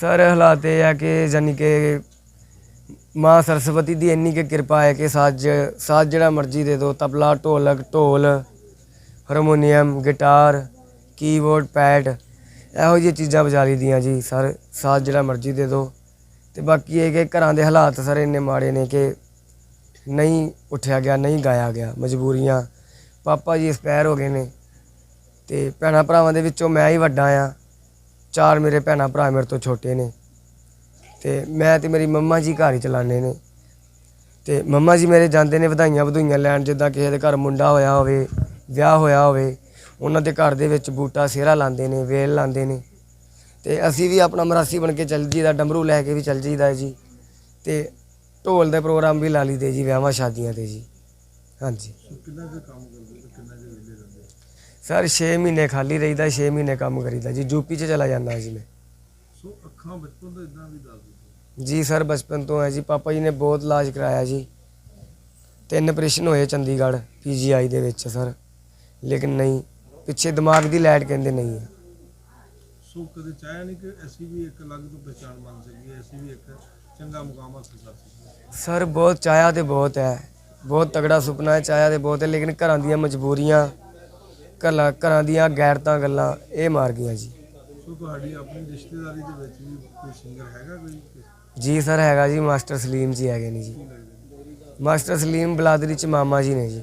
Sir ਹਾਲਾਤ ਇਹ ਆ ਕਿ ਜਾਨੀ ਕਿ ਮਾਂ ਸਰਸਵਤੀ ਦੀ ਇੰਨੀ ਕਿ ਕਿਰਪਾ ਹੈ ਕਿ ਸਾਜ ਸਾਜ ਜਿਹੜਾ ਮਰਜ਼ੀ ਦੇ ਦਿਓ, tabla, dholak, dhol, harmonium, guitar, keyboard, pad, ਇਹੋ ਜਿਹੀਆਂ ਚੀਜ਼ਾਂ ਵਜਾ ਲਈਦੀਆਂ ਜੀ। ਸਰ, ਸਾਜ ਜਿਹੜਾ ਮਰਜ਼ੀ ਦੇ ਦਿਓ। ਤੇ ਬਾਕੀ ਇਹ ਕਿ ਘਰਾਂ ਦੇ ਹਾਲਾਤ ਸਰ ਇੰਨੇ ਮਾੜੇ ਨੇ ਕਿ ਨਹੀਂ ਉੱਠਿਆ ਗਿਆ, ਨਹੀਂ ਗਾਇਆ ਗਿਆ, ਮਜਬੂਰੀਆਂ। ਪਾਪਾ ਜੀ ਐਕਸਪਾਇਰ ਹੋ ਗਏ ਨੇ ਤੇ ਭੈਣਾਂ ਭਰਾਵਾਂ ਦੇ ਵਿੱਚੋਂ ਮੈਂ ਹੀ ਵੱਡਾ ਆ। ਚਾਰ ਮੇਰੇ ਭੈਣਾਂ ਭਰਾ ਮੇਰੇ ਤੋਂ ਛੋਟੇ ਨੇ। ਤੇ ਮੈਂ ਤੇ ਮੇਰੀ ਮੰਮਾ ਜੀ ਘਰ ਹੀ ਚਲਾਉਂਦੇ ਨੇ। ਤੇ ਮੰਮਾ ਜੀ ਮੇਰੇ ਜਾਂਦੇ ਨੇ ਵਧਾਈਆਂ ਵਧੂਈਆਂ ਲੈਣ, ਜਿੱਦਾਂ ਕਿਸੇ ਦੇ ਘਰ ਮੁੰਡਾ ਹੋਇਆ ਹੋਵੇ, ਵਿਆਹ ਹੋਇਆ ਹੋਵੇ, ਉਹਨਾਂ ਦੇ ਘਰ ਦੇ ਵਿੱਚ ਬੂਟਾ ਸਿਹਰਾ ਲਾਉਂਦੇ ਨੇ, ਵੇਲ ਲਾਉਂਦੇ ਨੇ। ਤੇ ਅਸੀਂ ਵੀ ਆਪਣਾ ਮਰਾਸੀ ਬਣ ਕੇ ਚੱਲ ਜੀਦਾ ਡਮਰੂ ਲੈ ਕੇ ਵੀ ਚੱਲ ਜੀਦਾ ਜੀ। ਤੇ ਢੋਲ ਦੇ ਪ੍ਰੋਗਰਾਮ ਵੀ ਲਾ ਲਈਦੇ ਜੀ, ਵਿਆਹਾਂ ਸ਼ਾਦੀਆਂ ਤੇ ਜੀ। ਹਾਂਜੀ। ਕਿੰਨਾ ਕੁ ਕੰਮ ਕਰਦੇ, ਕਿੰਨਾ ਕੁ ਸਰ 6 ਮਹੀਨੇ ਖਾਲੀ ਰਹੀਦਾ 6 ਮਹੀਨੇ ਕੰਮ ਕਰੀਦਾ ਜੀ ਯੂਪੀ 'ਚ ਚਲਾ ਜਾਂਦਾ ਜੀ ਮੈਂ। ਸੋ ਅੱਖਾਂ ਬਚਪਨ ਤੋਂ ਇਦਾਂ ਵੀ ਦੱਸ ਦਿਓ ਜੀ ਸਰ ਬਚਪਨ ਤੋਂ ਹੈ ਜੀ ਪਾਪਾ ਜੀ ਨੇ ਬਹੁਤ ਇਲਾਜ ਕਰਾਇਆ ਜੀ। ਤਿੰਨ ਆਪਰੇਸ਼ਨ ਹੋਏ ਚੰਡੀਗੜ੍ਹ ਪੀਜੀਆਈ ਦੇ ਵਿੱਚ ਸਰ। ਲੇਕਿਨ ਨਹੀਂ ਪਿੱਛੇ ਦਿਮਾਗ ਦੀ ਲਾਈਟ ਕਹਿੰਦੇ ਨਹੀਂ ਹੈ। ਸੋ ਕਦੇ ਚਾਹਿਆ ਨਹੀਂ ਕਿ ਅਸੀਂ ਵੀ ਇੱਕ ਅਲੱਗ ਤੋਂ ਪਛਾਣ ਬਣ ਸਕੀਏ ਅਸੀਂ ਵੀ ਇੱਕ ਚੰਗਾ ਮੁਕਾਮ ਹਾਸਲ ਕਰ ਸਕੀਏ? ਸਰ ਬਹੁਤ ਚਾਹਿਆ ਤੇ ਬਹੁਤ ਹੈ। ਬਹੁਤ ਤਗੜਾ ਸੁਪਨਾ ਹੈ ਚਾਹਿਆ ਤੇ ਬਹੁਤ ਹੈ ਲੇਕਿਨ ਘਰਾਂ ਦੀਆਂ ਮਜਬੂਰੀਆਂ ਘਰਾਂ ਘਰਾਂ ਦੀਆਂ ਗੈਰਤਾਂ ਗੱਲਾਂ ਇਹ ਮਾਰ ਗਈਆਂ ਜੀ। ਸੋ ਤੁਹਾਡੀ ਆਪਣੀ ਰਿਸ਼ਤੇਦਾਰੀ ਦੇ ਵਿੱਚ ਵੀ ਕੋਈ ਸਿੰਗਰ ਹੈਗਾ ਕੋਈ? ਜੀ ਸਰ ਹੈਗਾ ਜੀ ਮਾਸਟਰ ਸਲੀਮ ਜੀ ਹੈਗੇ ਨੇ ਜੀ। ਮਾਸਟਰ ਸਲੀਮ ਬਲਾਦਰੀ ਚ ਮਾਮਾ ਜੀ ਨੇ ਜੀ।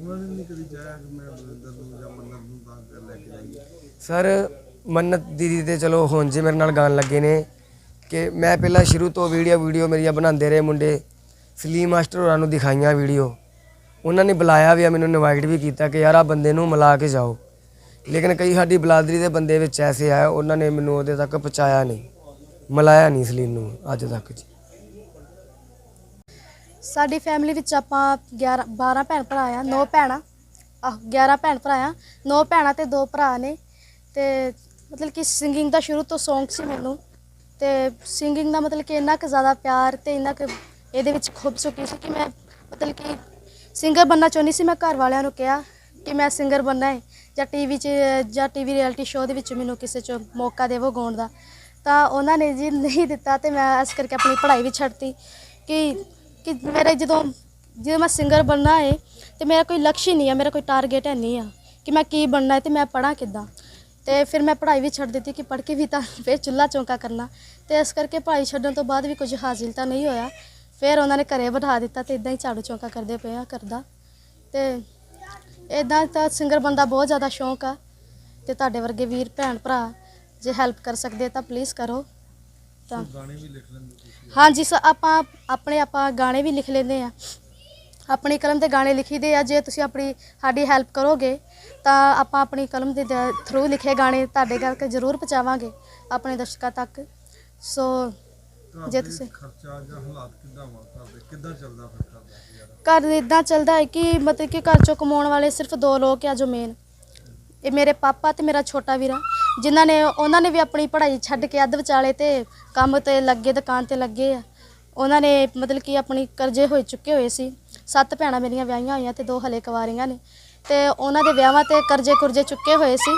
ਉਹਨਾਂ ਨੇ ਨਹੀਂ ਕਦੀ ਚਾਹਿਆ ਕਿ ਮੈਂ ਬਲਿੰਦਰ ਨੂੰ ਜਾਂ ਮੰਨਤ ਨੂੰ ਤਾਂ ਕਰ ਲੈ ਕੇ ਜਾਈਏ ਸਰ ਮੰਨਤ ਦੀਦੀ ਤੇ ਚਲੋ ਹੁਣ ਜੇ ਮੇਰੇ ਨਾਲ ਗਾਣ ਲੱਗੇ ਨੇ ਕਿ ਮੈਂ ਪਹਿਲਾਂ ਸ਼ੁਰੂ ਤੋਂ ਵੀਡੀਓ ਵੀਡੀਓ ਮੇਰੀਆਂ ਬਣਾਉਂਦੇ ਰਹੇ ਮੁੰਡੇ। ਸਲੀਮ ਮਾਸਟਰ ਹੋਰਾਂ ਨੂੰ ਦਿਖਾਈਆਂ ਵੀਡੀਓ। ਉਹਨਾਂ ਨੇ ਬੁਲਾਇਆ ਵੀ ਆ, ਮੈਨੂੰ ਇਨਵਾਈਟ ਵੀ ਕੀਤਾ ਕਿ ਯਾਰ ਆ ਬੰਦੇ ਨੂੰ ਮਿਲਾ ਕੇ ਜਾਓ। ਲੇਕਿਨ ਕਈ ਸਾਡੀ ਬਲਾਦਰੀ ਦੇ ਬੰਦੇ ਵਿੱਚ ਐਸੇ ਆ, ਉਹਨਾਂ ਨੇ ਮੈਨੂੰ ਉਹਦੇ ਤੱਕ ਪਹੁੰਚਾਇਆ ਨਹੀਂ। ਮਿਲਾਇਆ ਨਹੀਂ ਸਲੀਮ ਨੂੰ ਅੱਜ ਤੱਕ ਜੀ। ਸਾਡੀ ਫੈਮਿਲੀ ਵਿੱਚ ਆਪਾਂ 11 12 ਭੈਣ ਭਰਾ ਆ, ਨੌ ਭੈਣਾਂ। ਆਹ 11 ਭੈਣ ਭਰਾ ਆ, ਨੌ ਭੈਣਾਂ ਤੇ ਦੋ ਭਰਾ ਨੇ। ਤੇ ਮਤਲਬ ਕਿ ਸਿੰਗਿੰਗ ਦਾ ਸ਼ੁਰੂ ਤੋਂ ਸ਼ੌਂਕ ਸੀ ਮੈਨੂੰ। ਤੇ ਸਿੰਗਿੰਗ ਦਾ ਮਤਲਬ ਕਿ ਇੰਨਾ ਕੁ ਜ਼ਿਆਦਾ ਪਿਆਰ ਤੇ ਇੰਨਾ ਕੁ ਇਹਦੇ ਵਿੱਚ ਖੁੱਭ ਚੁੱਕੀ ਸੀ ਕਿ ਮੈਂ ਮਤਲਬ ਕਿ ਸਿੰਗਰ ਬੰਨਾ ਚਾਹੁੰਦੀ ਸੀ, ਮੈਂ ਘਰ ਵਾਲਿਆਂ ਨੂੰ ਕਿਹਾ ਕਿ ਮੈਂ ਸਿੰਗਰ ਬੰਨਾ ਹੈ ਜਾਂ ਟੀਵੀ 'ਚ, ਜਾਂ ਟੀਵੀ ਰਿਐਲਿਟੀ ਸ਼ੋਅ ਦੇ ਵਿੱਚ ਮੈਨੂੰ ਕਿਸੇ 'ਚ ਮੌਕਾ ਦੇਵੋ ਗਾਉਣ ਦਾ। ਤਾਂ ਉਹਨਾਂ ਨੇ ਜੀ ਨਹੀਂ ਦਿੱਤਾ ਤੇ ਮੈਂ ਇਸ ਕਰਕੇ ਆਪਣੀ ਪੜ੍ਹਾਈ ਵੀ ਛੱਡਤੀ ਕਿ ਕਿ ਮੇਰਾ ਜਦੋਂ ਜਦੋਂ ਮੈਂ ਸਿੰਗਰ ਬਣਨਾ ਹੈ ਤੇ ਮੇਰਾ ਕੋਈ ਲਕਸ਼ ਹੀ ਨਹੀਂ ਹੈ, ਮੇਰਾ ਕੋਈ ਟਾਰਗੇਟ ਹੈ ਨਹੀਂ ਆ ਕਿ ਮੈਂ ਕੀ ਬਣਨਾ ਹੈ ਤੇ ਮੈਂ ਪੜਾਂ ਕਿੱਦਾਂ। ਤੇ ਫਿਰ ਮੈਂ ਪੜ੍ਹਾਈ ਵੀ ਛੱਡ ਦਿੱਤੀ ਕਿ ਪੜ੍ਹ ਕੇ ਵੀ ਤਾਂ ਫਿਰ ਚੁੱਲ੍ਹਾ ਚੌਂਕਾ ਕਰਨਾ। ਤੇ ਇਸ ਕਰਕੇ ਪੜ੍ਹਾਈ ਛੱਡਣ ਤੋਂ ਬਾਅਦ ਵੀ ਕੁਝ ਹਾਸਿਲ ਤਾਂ ਨਹੀਂ ਹੋਇਆ। ਫਿਰ ਉਹਨਾਂ ਨੇ ਘਰੇ ਬਿਠਾ ਦਿੱਤਾ ਤੇ ਇਦਾਂ ਹੀ ਝਾੜੂ ਚੌਂਕਾ ਕਰਦੇ ਪਏ ਆ ਕਰਦਾ ਤੇ ਇਦਾਂ ਤਾਂ ਸਿੰਗਰ ਬੰਦਾ ਬਹੁਤ ਜ਼ਿਆਦਾ ਸ਼ੌਂਕ ਆ ਤੇ ਤੁਹਾਡੇ ਵਰਗੇ ਵੀਰ ਭੈਣ ਭਰਾ ਜੇ ਹੈਲਪ ਕਰ ਸਕਦੇ ਤਾਂ ਪਲੀਜ਼ ਕਰੋ। ਤਾਂ ਗਾਣੇ ਵੀ ਲਿਖ ਲੈਂਦੇ ਤੁਸੀਂ? ਹਾਂਜੀ ਸਰ ਆਪਾਂ ਆਪਣੇ ਆਪਾਂ ਗਾਣੇ ਵੀ ਲਿਖ ਲੈਂਦੇ ਆ। ਆਪਣੀ ਕਲਮ ਤੇ ਗਾਣੇ ਲਿਖੀਦੇ ਆ ਜੇ ਤੁਸੀਂ ਆਪਣੀ ਸਾਡੀ ਹੈਲਪ ਕਰੋਗੇ ਤਾਂ ਆਪਾਂ ਆਪਣੀ ਕਲਮ ਦੇ ਥਰੂ ਲਿਖੇ ਗਾਣੇ ਤੁਹਾਡੇ ਕਰਕੇ ਜ਼ਰੂਰ ਪਹੁੰਚਾਵਾਂਗੇ ਆਪਣੇ ਦਰਸ਼ਕਾਂ ਤੱਕ। ਸੋ ਘਰ ਜੇ ਤੁਸੀਂ- ਖਰਚਾ ਜਾਂ ਹਾਲਾਤ ਕਿੱਦਾਂ ਵਾ? ਕਰਦੇ ਕਿੱਦਾਂ ਚੱਲਦਾ ਫਿਰ ਘਰ ਦਾ ਗੁਜ਼ਾਰਾ? ਘਰ ਇਦਾਂ ਚੱਲਦਾ ਹੈ ਕਿ ਮਤਲਬ ਕਿ ਘਰ ਚੋਂ ਕਮਾਉਣ ਵਾਲੇ ਸਿਰਫ ਦੋ ਲੋਕ ਆ ਜੋ ਮੇਨ ਇਹ ਮੇਰੇ ਪਾਪਾ ਤੇ ਮੇਰਾ ਛੋਟਾ ਵੀਰਾ ਜਿਨ੍ਹਾਂ ਨੇ ਉਹਨਾਂ ਨੇ ਵੀ ਆਪਣੀ ਪੜ੍ਹਾਈ ਛੱਡ ਕੇ ਅੱਧ ਵਿਚਾਲੇ ਤੇ ਕੰਮ ਤੇ ਲੱਗੇ ਦੁਕਾਨ ਤੇ ਲੱਗੇ ਆ। ਉਹਨਾਂ ਨੇ ਮਤਲਬ ਕਿ ਆਪਣੀ ਕਰਜ਼ੇ ਹੋਏ ਚੁੱਕੇ ਹੋਏ ਸੀ। ਸੱਤ ਭੈਣਾਂ ਮੇਰੀਆਂ ਵਿਆਹੀਆਂ ਹੋਈਆਂ ਤੇ ਦੋ ਹਲੇ ਕੁਆਰੀਆਂ ਨੇ। ਤੇ ਉਹਨਾਂ ਦੇ ਵਿਆਹਾਂ ਤੇ ਕਰਜ਼ੇ ਕੁਰਜ਼ੇ ਚੁੱਕੇ ਹੋਏ ਸੀ।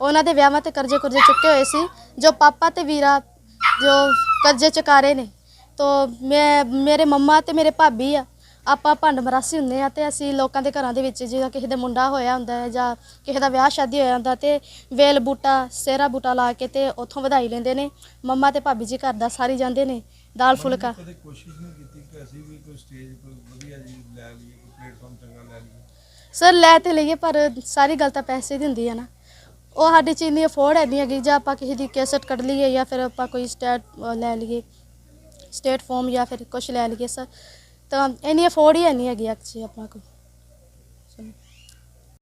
ਉਹਨਾਂ ਦੇ ਵਿਆਹਾਂ ਤੇ ਕਰਜ਼ੇ ਕੁਰਜ਼ੇ ਚੁੱਕੇ ਹੋਏ ਸੀ। ਜੋ ਪਾਪਾ ਤੇ ਵੀਰਾ ਜੋ ਕਰਜ਼ੇ ਚੁਕਾਰੇ ਨੇ। ਤੋ ਮੈਂ ਮੇਰੇ ਮੰਮਾ ਤੇ ਮੇਰੇ ਭਾਬੀ ਆ ਆਪਾਂ ਭੰਡ ਮਰਾਸੀ ਹੁੰਦੇ ਆ ਤੇ ਅਸੀਂ ਲੋਕਾਂ ਦੇ ਘਰਾਂ ਦੇ ਵਿੱਚ ਜਿਹੜਾ ਕਿਸੇ ਦੇ ਮੁੰਡਾ ਹੋਇਆ ਹੁੰਦਾ ਹੈ ਜਾਂ ਕਿਸੇ ਦਾ ਵਿਆਹ ਸ਼ਾਦੀ ਹੋਇਆ ਹੁੰਦਾ ਤੇ ਵੇਲ ਬੂਟਾ ਸੇਰਾ ਬੂਟਾ ਲਾ ਕੇ ਤੇ ਉੱਥੋਂ ਵਧਾਈ ਲੈਂਦੇ ਨੇ। ਮੰਮਾ ਤੇ ਭਾਬੀ ਜੀ ਘਰ ਦਾ ਸਾਰੀ ਜਾਂਦੇ ਨੇ ਦਾਲ ਫੁਲਕਾ। ਕਦੇ ਕੋਸ਼ਿਸ਼ ਨਹੀਂ ਕੀਤੀ ਕਿ ਅਸੀਂ ਵੀ ਕੋਈ ਸਟੇਜ ਕੋਈ ਵਧੀਆ ਜੀ ਲੈ ਲਈਏ ਕੋਈ ਪਲੇਟਫਾਰਮ ਚੰਗਾ ਲੈ ਲਈਏ? ਸਰ ਲੈ ਤੇ ਲਈਏ ਪਰ ਸਾਰੀ ਗੱਲ ਤਾਂ ਪੈਸੇ ਦੀ ਹੁੰਦੀ ਹੈ ਨਾ। ਉਹ ਸਾਡੇ 'ਚ ਇੰਨੀ ਅਫੋਰਡ ਹੈ ਨਹੀਂ ਹੈਗੀ, ਜਾਂ ਆਪਾਂ ਕਿਸੇ ਦੀ ਕੈਸਟ ਕੱਢ ਲਈਏ ਜਾਂ ਫਿਰ ਆਪਾਂ ਕੋਈ ਸਟੇਟ ਲੈ ਲਈਏ ਸਟੇਟ ਫਾਰਮ ਜਾਂ ਫਿਰ ਕੁਝ ਲੈ ਲਈਏ, ਸਰ। ਤਾਂ ਇੰਨੀ ਅਫੋਰਡ ਹੀ ਹੈ ਨਹੀਂ ਹੈਗੀ ਐਕਚੁਅਲੀ ਆਪਾਂ ਕੋਲ।